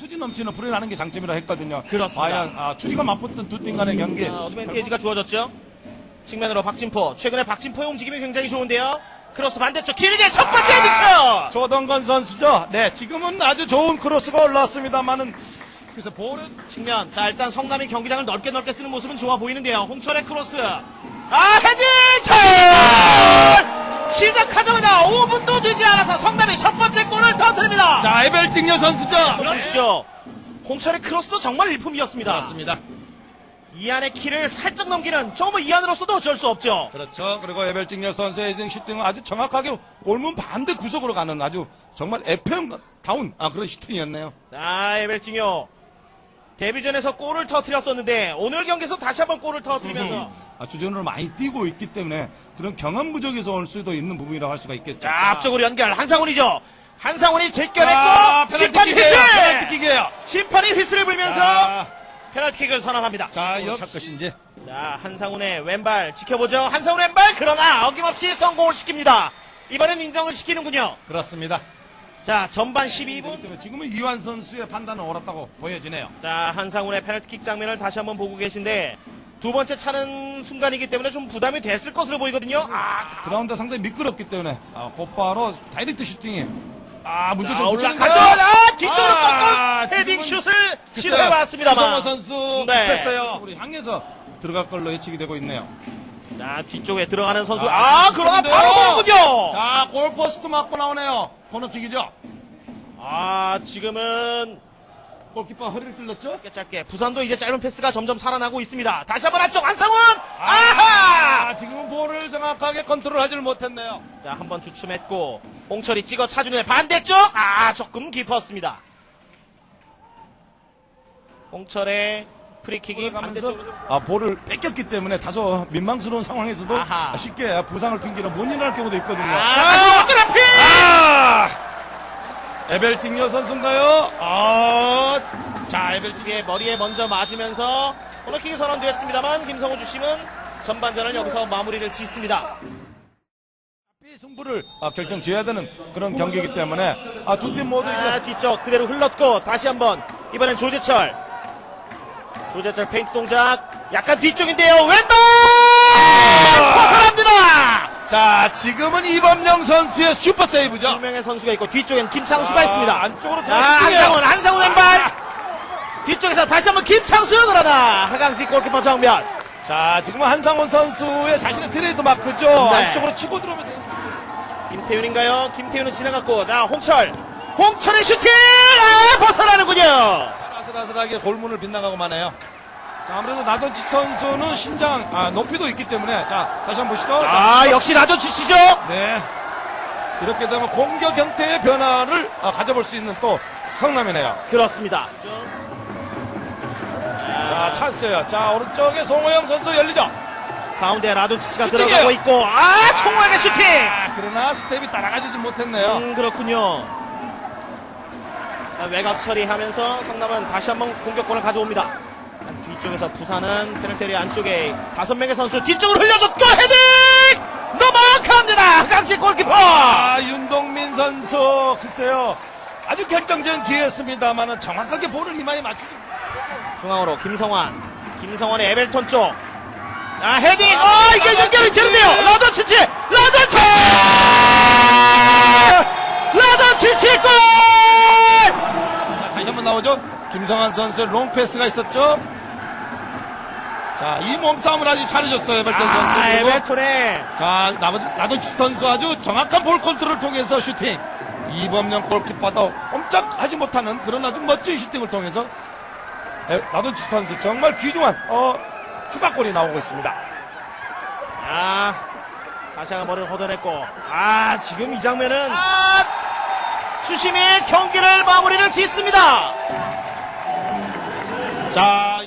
투지 넘치는 프로를 하는 게 장점이라 했거든요. 그렇습니다. 과연 아, 투지가 맞붙던 두 팀 간의 경기. 아, 어드밴티지가 주어졌죠. 측면으로 박진포. 최근에 박진포의 움직임이 굉장히 좋은데요. 크로스 반대쪽 길게 첫 번째 헤딩슛! 조동건 선수죠. 네, 지금은 아주 좋은 크로스가 올라왔습니다만은 그래서 볼을 측면. 자, 일단 성남이 경기장을 넓게 넓게 쓰는 모습은 좋아 보이는데요. 홍철의 크로스. 아, 헤딩! 철! 시작하자마자 5분도 되지 않아서 성남이 첫 번째 골을 터뜨립니다. 자, 에벨팅녀 선수죠. 보시죠. 홍철의 크로스도 정말 일품이었습니다. 맞습니다. 이 안의 키를 살짝 넘기는 정말 이안으로서도 어쩔 수 없죠. 그렇죠. 그리고 에벨팅녀 선수의 헤딩 슈팅은 아주 정확하게 골문 반대 구석으로 가는 아주 정말 FM 다운 아 그런 슈팅이었네요. 자, 에벨징요. 데뷔전에서 골을 터뜨렸었는데 오늘 경기에서 다시 한번 골을 터뜨리면서 아, 주전으로 많이 뛰고 있기 때문에 그런 경험 부족에서 올 수도 있는 부분이라고 할 수가 있겠죠. 자, 앞쪽으로 연결 한상훈이죠. 한상훈이 제껴냈고 아, 심판이. 휘슬! 페널티킥이에요. 심판이 휘슬을 불면서 자, 페널티킥을 선언합니다. 자, 자, 역 것인지. 자, 한상훈의 왼발 지켜보죠. 한상훈 왼발 그러나 어김없이 성공을 시킵니다. 이번엔 인정을 시키는군요. 그렇습니다. 자, 전반 12분. 지금은 이완 선수의 판단은 옳았다고 보여지네요. 자, 한상훈의 페널티킥 장면을 다시 한번 보고 계신데 두 번째 차는 순간이기 때문에 좀 부담이 됐을 것으로 보이거든요. 아, 그라운드 상당히 미끄럽기 때문에 아, 곧바로 다이렉트 슈팅이 아 문제 자, 좀 올라가죠. 아, 뒤쪽으로 아, 꺾은 헤딩 슛을 시도해봤습니다만. 선수 네. 급했어요. 우리 향해서 들어갈 걸로 예측이 되고 있네요. 자, 뒤쪽에 들어가는 선수. 아, 아, 그러나 그런데요. 바로 보는군요. 자, 골포스트 맞고 나오네요. 코너킥이죠. 아, 지금은 골키퍼 허리를 찔렀죠? 짧게 짧게. 부산도 이제 짧은 패스가 점점 살아나고 있습니다. 다시 한번 안쪽. 아하! 아, 지금은 볼을 정확하게 컨트롤하지를 못했네요. 자, 한번 주춤했고 홍철이 찍어 차주는 반대쪽. 아, 조금 깊었습니다. 홍철의 프리킥이 가면서 반대쪽으로 아, 볼을 뺏겼기 때문에 다소 민망스러운 상황에서도 아하. 쉽게 부상을 핑계로 못 일어날 경우도 있거든요. 아, 그래픽! 아! 에벨팅녀 선수인가요? 아, 자. 이게 머리에 먼저 맞으면서 코너킥이 선언되었습니다만 김성우 주심은 전반전을 여기서 마무리를 짓습니다. 승부를 아, 결정 지어야 되는 그런 경기이기 때문에 아, 두 팀 모두 아, 뒤쪽 그대로 흘렀고 다시 한번 이번엔 조재철 조재철 페인트 동작. 약간 뒤쪽인데요. 왼발! 벗어납니다! 자, 지금은 이범영 선수의 슈퍼 세이브죠. 두 명의 선수가 있고 뒤쪽엔 김창수가 아, 있습니다. 안쪽으로 자 한상훈 한상훈 왼발! 뒤쪽에서 다시 한번 김창수 그러나. 하강지 골키퍼 정면. 자, 지금은 한상원 선수의 자신의 트레이드 마크죠. 네. 안쪽으로 치고 들어오면서. 김태윤인가요? 김태윤은 지나갔고 자 홍철. 홍철의 슈팅! 아 벗어나는군요 아슬아슬하게 골문을 빗나가고만 해요. 자, 아무래도 나던치 선수는 신장 아, 높이도 있기 때문에 자, 다시 한번 보시죠. 자, 아 역시 나도 지치죠 네. 이렇게 되면 공격 형태의 변화를 아, 가져볼 수 있는 또 성남이네요. 그렇습니다 자, 찬스예요. 자, 오른쪽에 송호영 선수 열리죠. 가운데 슈팅이에요. 들어가고 있고 아 송호영의 슈팅 아, 그러나 스텝이 따라가지 못했네요. 음 그렇군요 자, 외곽 처리하면서 성남은 다시 한번 공격권을 가져옵니다 뒤쪽에서 부산은 페널테리 안쪽에 다섯 명의 선수 뒤쪽으로 흘려줬고 헤딩 넘어갑니다 강지 골키퍼 아, 윤동민 선수. 글쎄요. 아주 결정적인 기회였습니다만은 정확하게 볼을 이마에 맞추지. 중앙으로 김성환 김성환의 에벨턴 쪽 아, 헤딩! 어, 이게 연결이 되는데요! 라도치치! 라도치! 라도치치 골! 나오죠. 김성환 선수의 롱패스가 있었죠. 자, 이 몸싸움을 아주 잘해줬어요, 에벨턴 선수. 아, 그리고 에벨톤의 자, 나도치 선수 아주 정확한 볼 컨트롤을 통해서 슈팅. 이범영 골키퍼도 꼼짝하지 못하는 그런 아주 멋진 슈팅을 통해서 에, 나도치 선수 정말 귀중한 어, 추가골이 나오고 있습니다. 아, 다시 한번 머리를 걷어냈고 아, 지금 이 장면은 아, 추심이 경기를 마무리를 짓습니다. 자,